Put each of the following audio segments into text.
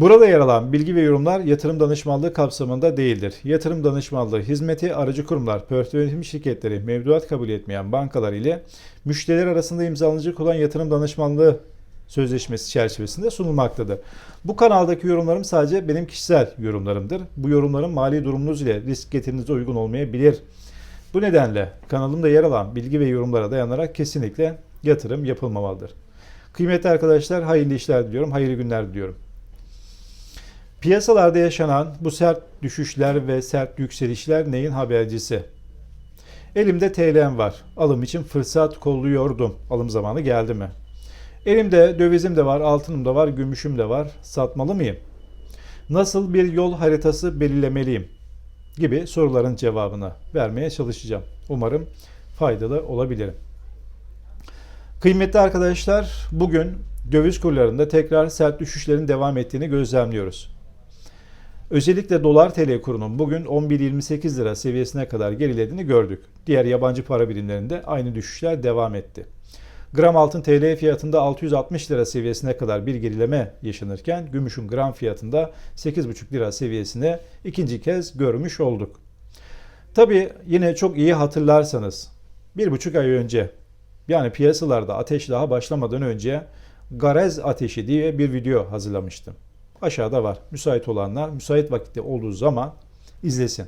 Burada yer alan bilgi ve yorumlar yatırım danışmanlığı kapsamında değildir. Yatırım danışmanlığı hizmeti aracı kurumlar, portföy yönetim şirketleri, mevduat kabul etmeyen bankalar ile müşteriler arasında imzalanacak olan yatırım danışmanlığı sözleşmesi çerçevesinde sunulmaktadır. Bu kanaldaki yorumlarım sadece benim kişisel yorumlarımdır. Bu yorumlarım mali durumunuz ile risk getirinize uygun olmayabilir. Bu nedenle kanalımda yer alan bilgi ve yorumlara dayanarak kesinlikle yatırım yapılmamalıdır. Kıymetli arkadaşlar hayırlı işler diliyorum, hayırlı günler diliyorum. Piyasalarda yaşanan bu sert düşüşler ve sert yükselişler neyin habercisi? Elimde TL'm var. Alım için fırsat kolluyordum. Alım zamanı geldi mi? Elimde dövizim de var, altınım da var, gümüşüm de var. Satmalı mıyım? Nasıl bir yol haritası belirlemeliyim? Gibi soruların cevabını vermeye çalışacağım. Umarım faydalı olabilirim. Kıymetli arkadaşlar, bugün döviz kurlarında tekrar sert düşüşlerin devam ettiğini gözlemliyoruz. Özellikle dolar TL kurunun bugün 11.28 lira seviyesine kadar gerilediğini gördük. Diğer yabancı para birimlerinde aynı düşüşler devam etti. Gram altın TL fiyatında 660 lira seviyesine kadar bir gerileme yaşanırken gümüşün gram fiyatında 8,5 lira seviyesine ikinci kez görmüş olduk. Tabi yine çok iyi hatırlarsanız bir buçuk ay önce yani piyasalarda ateş daha başlamadan önce Garez ateşi diye bir video hazırlamıştım. Aşağıda var. Müsait olanlar müsait vakitte olduğu zaman izlesin.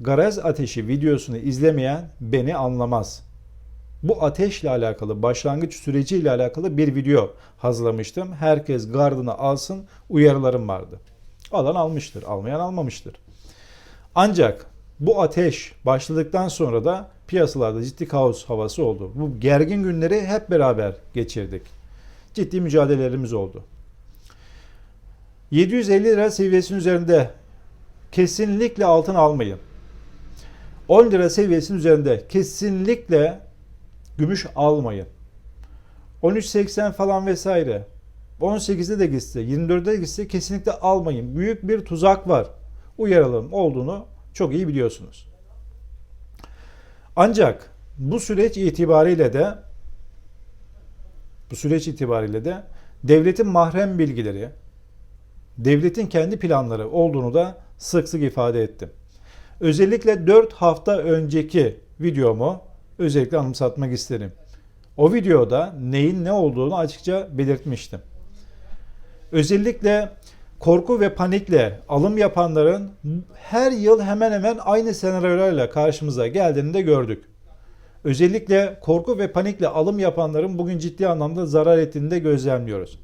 Garez ateşi videosunu izlemeyen beni anlamaz. Bu ateşle alakalı başlangıç süreciyle alakalı bir video hazırlamıştım. Herkes gardını alsın uyarılarım vardı. Alan almıştır, almayan almamıştır. Ancak bu ateş başladıktan sonra da piyasalarda ciddi kaos havası oldu. Bu gergin günleri hep beraber geçirdik. Ciddi mücadelelerimiz oldu. 750 lira seviyesinin üzerinde kesinlikle altın almayın. 10 lira seviyesinin üzerinde kesinlikle gümüş almayın. 13.80 falan vesaire. 18'de de gitse, 24'de de gitse kesinlikle almayın. Büyük bir tuzak var. Uyaralım olduğunu çok iyi biliyorsunuz. Ancak bu süreç itibariyle de bu süreç itibariyle de devletin mahrem bilgileri, devletin kendi planları olduğunu da sık sık ifade ettim. Özellikle 4 hafta önceki videomu özellikle anımsatmak isterim. O videoda neyin ne olduğunu açıkça belirtmiştim. Özellikle korku ve panikle alım yapanların her yıl hemen hemen aynı senaryolarla karşımıza geldiğini de gördük. Özellikle korku ve panikle alım yapanların bugün ciddi anlamda zarar ettiğini de gözlemliyoruz.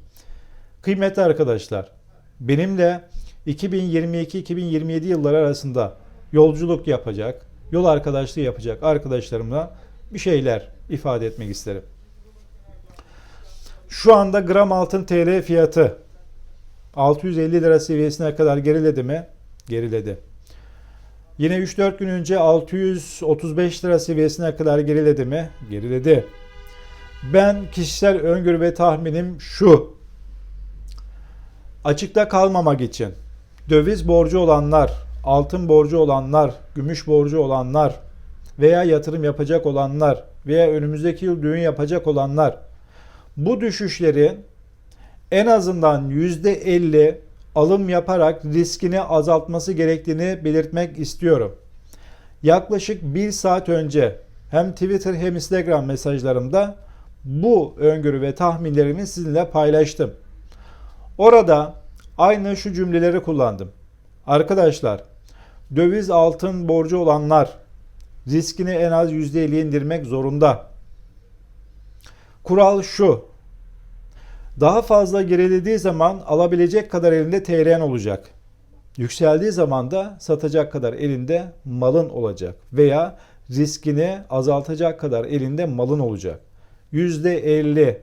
Kıymetli arkadaşlar, benimle 2022-2027 yılları arasında yolculuk yapacak, yol arkadaşlığı yapacak arkadaşlarımla bir şeyler ifade etmek isterim. Şu anda gram altın TL fiyatı 650 lira seviyesine kadar geriledi mi? Geriledi. Yine 3-4 gün önce 635 lira seviyesine kadar geriledi mi? Geriledi. Ben kişisel öngörü ve tahminim şu. Açıkta kalmamak için döviz borcu olanlar, altın borcu olanlar, gümüş borcu olanlar veya yatırım yapacak olanlar veya önümüzdeki yıl düğün yapacak olanlar bu düşüşlerin en azından %50 alım yaparak riskini azaltması gerektiğini belirtmek istiyorum. Yaklaşık bir saat önce hem Twitter hem Instagram mesajlarımda bu öngörü ve tahminlerimi sizinle paylaştım. Orada aynı şu cümleleri kullandım. Arkadaşlar, döviz altın borcu olanlar riskini en az %50 indirmek zorunda. Kural şu. Daha fazla gerilediği zaman alabilecek kadar elinde TL'n olacak. Yükseldiği zaman da satacak kadar elinde malın olacak veya riskini azaltacak kadar elinde malın olacak. %50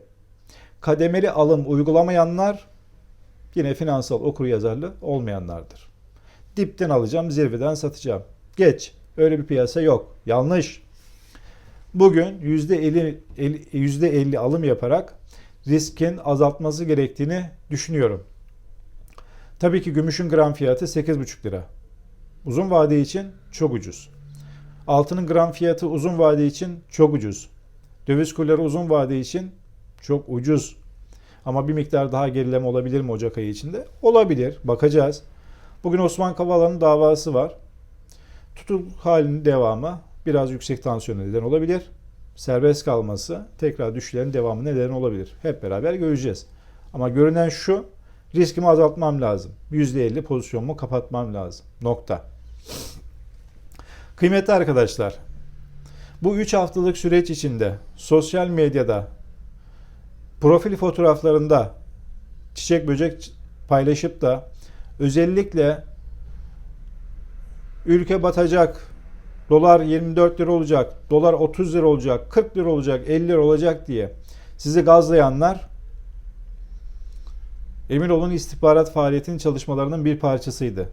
kademeli alım uygulamayanlar yine finansal okuryazarlı olmayanlardır. Dipten alacağım, zirveden satacağım. Geç. Öyle bir piyasa yok. Yanlış. Bugün %50, %50 alım yaparak riskin azaltması gerektiğini düşünüyorum. Tabii ki gümüşün gram fiyatı 8,5 lira. Uzun vade için çok ucuz. Altının gram fiyatı uzun vade için çok ucuz. Döviz kurları uzun vade için çok ucuz. Ama bir miktar daha gerileme olabilir mi Ocak ayı içinde? Olabilir. Bakacağız. Bugün Osman Kavala'nın davası var. Tutuk halinin devamı biraz yüksek tansiyona neden olabilir. Serbest kalması tekrar düşüşlerin devamı neden olabilir. Hep beraber göreceğiz. Ama görünen şu, riskimi azaltmam lazım. %50 pozisyonumu kapatmam lazım. Nokta. Kıymetli arkadaşlar, bu 3 haftalık süreç içinde sosyal medyada profil fotoğraflarında çiçek böcek paylaşıp da özellikle ülke batacak, dolar 24 lira olacak, dolar 30 lira olacak, 40 lira olacak, 50 lira olacak diye sizi gazlayanlar emin olun istihbarat faaliyetinin çalışmalarının bir parçasıydı.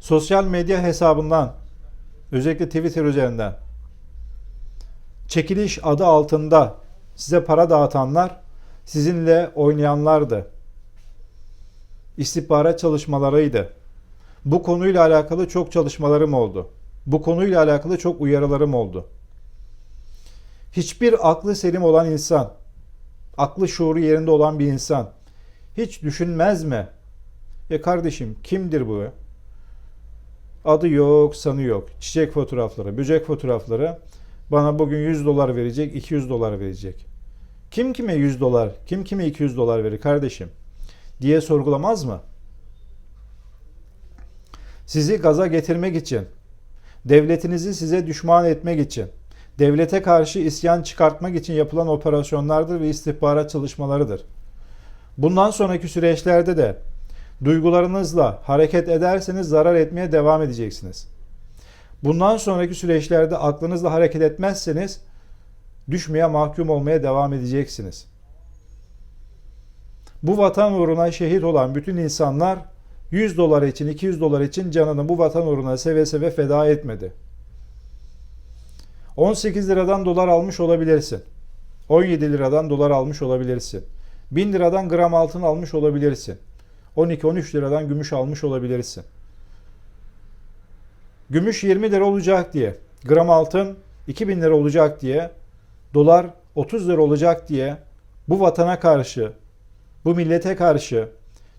Sosyal medya hesabından özellikle Twitter üzerinden çekiliş adı altında size para dağıtanlar sizinle oynayanlardı. İstihbarat çalışmalarıydı. Bu konuyla alakalı çok çalışmalarım oldu. Bu konuyla alakalı çok uyarılarım oldu. Hiçbir aklı selim olan insan, aklı şuuru yerinde olan bir insan hiç düşünmez mi? E kardeşim kimdir bu? Adı yok, sanı yok. Çiçek fotoğrafları, böcek fotoğrafları bana bugün 100 dolar verecek, 200 dolar verecek. Kim kime 100 dolar, kim kime 200 dolar verir kardeşim? diye sorgulamaz mı? Sizi gaza getirmek için, devletinizi size düşman etmek için, devlete karşı isyan çıkartmak için yapılan operasyonlardır ve istihbarat çalışmalarıdır. Bundan sonraki süreçlerde de duygularınızla hareket ederseniz zarar etmeye devam edeceksiniz. Bundan sonraki süreçlerde aklınızla hareket etmezseniz düşmeye mahkum olmaya devam edeceksiniz. Bu vatan uğruna şehit olan bütün insanlar 100 dolar için, 200 dolar için canını bu vatan uğruna seve seve feda etmedi. 18 liradan dolar almış olabilirsin. 17 liradan dolar almış olabilirsin. 1000 liradan gram altın almış olabilirsin. 12-13 liradan gümüş almış olabilirsin. Gümüş 20 lira olacak diye, gram altın 2000 lira olacak diye, dolar 30 lira olacak diye bu vatana karşı, bu millete karşı,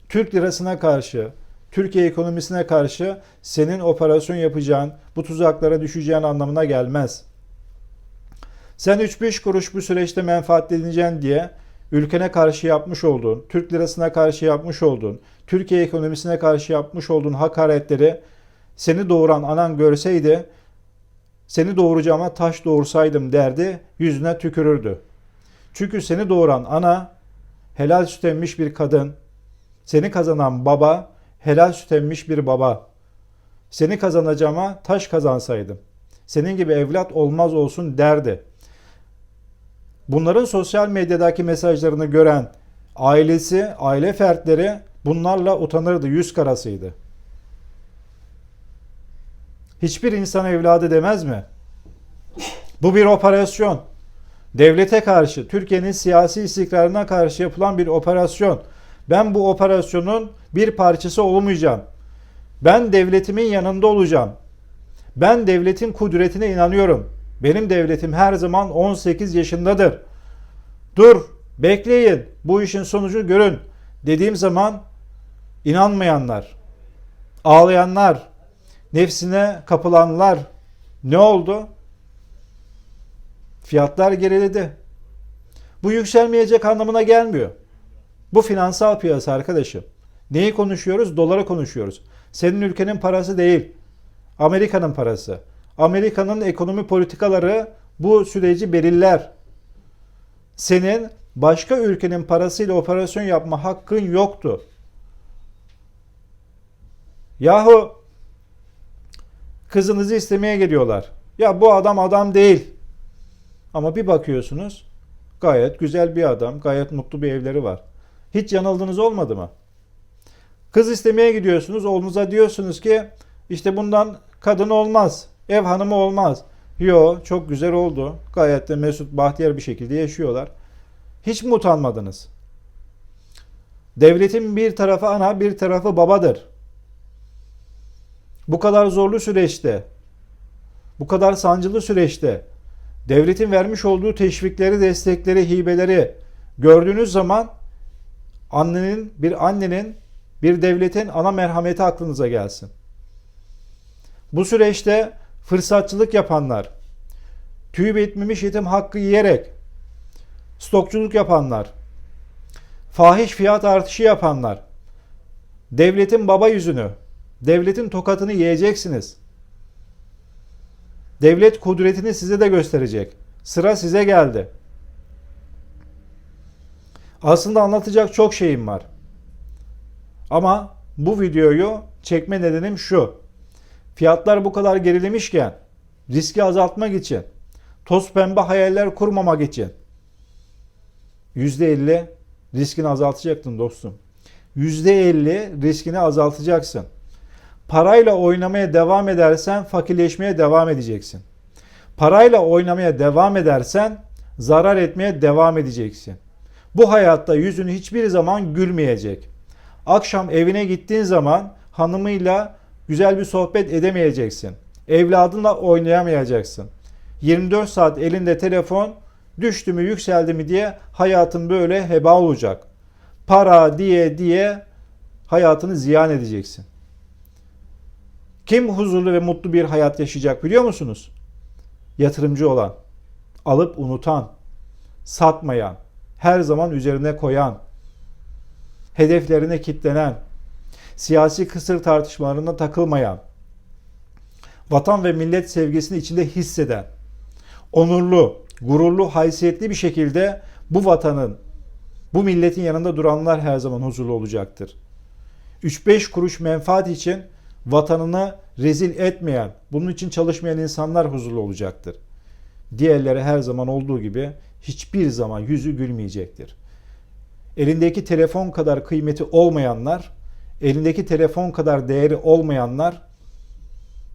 Türk lirasına karşı, Türkiye ekonomisine karşı senin operasyon yapacağın, bu tuzaklara düşeceğin anlamına gelmez. Sen 3-5 kuruş bu süreçte menfaatleneceksin diye ülkene karşı yapmış olduğun, Türk lirasına karşı yapmış olduğun, Türkiye ekonomisine karşı yapmış olduğun hakaretleri seni doğuran anan görseydi, seni doğuracağıma taş doğursaydım derdi, yüzüne tükürürdü. Çünkü seni doğuran ana, helal süt emmiş bir kadın, seni kazanan baba, helal süt emmiş bir baba. Seni kazanacağıma taş kazansaydım. Senin gibi evlat olmaz olsun derdi. Bunların sosyal medyadaki mesajlarını gören ailesi, aile fertleri bunlarla utanırdı, yüz karasıydı. Hiçbir insan evladı demez mi? Bu bir operasyon. Devlete karşı, Türkiye'nin siyasi istikrarına karşı yapılan bir operasyon. Ben bu operasyonun bir parçası olmayacağım. Ben devletimin yanında olacağım. Ben devletin kudretine inanıyorum. Benim devletim her zaman 18 yaşındadır. Dur, bekleyin. Bu işin sonucunu görün dediğim zaman inanmayanlar, ağlayanlar, nefsine kapılanlar ne oldu? Fiyatlar geriledi. Bu yükselmeyecek anlamına gelmiyor. Bu finansal piyasa arkadaşım. Neyi konuşuyoruz? Doları konuşuyoruz. Senin ülkenin parası değil. Amerika'nın parası. Amerika'nın ekonomi politikaları bu süreci belirler. Senin başka ülkenin parasıyla operasyon yapma hakkın yoktu. Yahu kızınızı istemeye geliyorlar. Ya bu adam adam değil. Ama bir bakıyorsunuz gayet güzel bir adam, gayet mutlu bir evleri var. Hiç yanıldınız olmadı mı? Kız istemeye gidiyorsunuz, oğlunuza diyorsunuz ki işte bundan kadın olmaz, ev hanımı olmaz. Yo çok güzel oldu. Gayet de mesut bahtiyar bir şekilde yaşıyorlar. Hiç mi utanmadınız? Devletin bir tarafı ana bir tarafı babadır. Bu kadar zorlu süreçte, bu kadar sancılı süreçte devletin vermiş olduğu teşvikleri, destekleri, hibeleri gördüğünüz zaman annenin, bir annenin, bir devletin ana merhameti aklınıza gelsin. Bu süreçte fırsatçılık yapanlar, tüy bitmemiş yetim hakkı yiyerek stokçuluk yapanlar, fahiş fiyat artışı yapanlar, devletin baba yüzünü, devletin tokatını yiyeceksiniz. Devlet kudretini size de gösterecek. Sıra size geldi. Aslında anlatacak çok şeyim var. Ama bu videoyu çekme nedenim şu. Fiyatlar bu kadar gerilemişken riski azaltmak için, toz pembe hayaller kurmamak için %50 riskini azaltacaktın dostum. %50 riskini azaltacaksın. Parayla oynamaya devam edersen fakirleşmeye devam edeceksin. Parayla oynamaya devam edersen zarar etmeye devam edeceksin. Bu hayatta yüzün hiçbir zaman gülmeyecek. Akşam evine gittiğin zaman hanımıyla güzel bir sohbet edemeyeceksin. Evladınla oynayamayacaksın. 24 saat elinde telefon düştü mü yükseldi mi diye hayatın böyle heba olacak. Para diye diye hayatını ziyan edeceksin. Kim huzurlu ve mutlu bir hayat yaşayacak biliyor musunuz? Yatırımcı olan, alıp unutan, satmayan, her zaman üzerine koyan, hedeflerine kitlenen, siyasi kısır tartışmalarına takılmayan, vatan ve millet sevgisini içinde hisseden, onurlu, gururlu, haysiyetli bir şekilde bu vatanın, bu milletin yanında duranlar her zaman huzurlu olacaktır. 3-5 kuruş menfaat için vatanını rezil etmeyen, bunun için çalışmayan insanlar huzurlu olacaktır. Diğerleri her zaman olduğu gibi hiçbir zaman yüzü gülmeyecektir. Elindeki telefon kadar kıymeti olmayanlar, elindeki telefon kadar değeri olmayanlar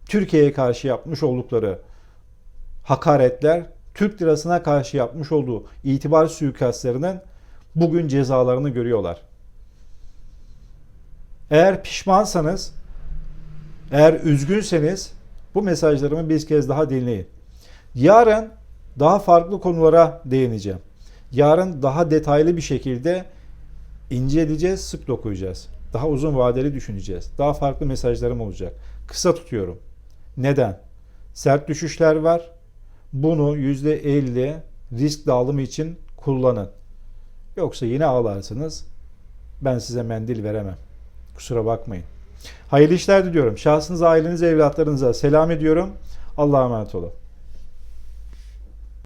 Türkiye'ye karşı yapmış oldukları hakaretler, Türk lirasına karşı yapmış olduğu itibar suikastlarının bugün cezalarını görüyorlar. Eğer pişmansanız, eğer üzgünseniz bu mesajlarımı bir kez daha dinleyin. Yarın daha farklı konulara değineceğim. Yarın daha detaylı bir şekilde inceleyeceğiz, sık dokuyacağız. Daha uzun vadeli düşüneceğiz. Daha farklı mesajlarım olacak. Kısa tutuyorum. Neden? Sert düşüşler var. Bunu %50 risk dağılımı için kullanın. Yoksa yine ağlarsınız. Ben size mendil veremem. Kusura bakmayın. Hayırlı işler diliyorum. Şahsınıza, ailenize, evlatlarınıza selam ediyorum. Allah'a emanet olun.